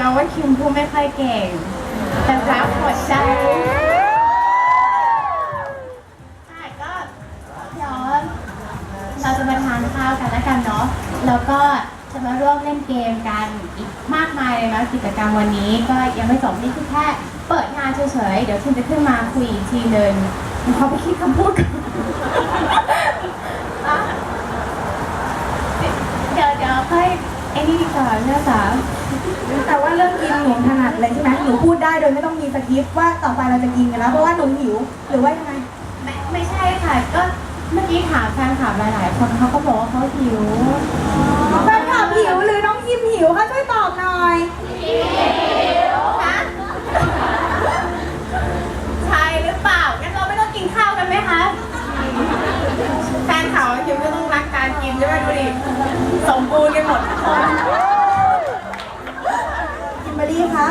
นะว่าคิมพูดไม่ค่อยเก่ง แต่รักหมดใจค่ะก็เดี๋ยวเราจะมาทานข้าวกันแล้วกันเนาะ แล้วก็จะมาร่วมเล่นเกมกันอีกมากมายเลยนะกิจกรรมวันนี้ก็ยังไม่จบนี่คือแค่เปิดงานเฉยๆ เดี๋ยวทิมจะขึ้นมาคุยอีกทีหนึ่งเขาไปคิดคำพูดกันอะเดี๋ยวเดี๋ยวค่อยไอ้นี่ดีกว่อนเนื้อสาว แต่ว่าเรื่องกินหนูถนัด เลยใช่ไหมหนูพูดได้โดยไม่ต้องมีสคริปต์ว่าต่อไปเราจะกินกันแล้วเพราะว่าหนูหิวหรือว่ายังไง ไม่ไม่ใช่ค่ะ ก็เมื่อกี้ถามแฟนคลับหลาย ๆ คนเขาก็บอกว่าเขาหิวแฟนคลับหิวหรือน้องคิมหิวคะช่วยตอบหน่อยคะใช่หรือเปล่างั้นเราไม่ต้องกินข้าวกันไหมคะ แฟนเขาคิมก็ต้องรักการกินใช่ไหมดูดิสมบูรณ์กันหมดทุกคน คิมเบอรรี่คะ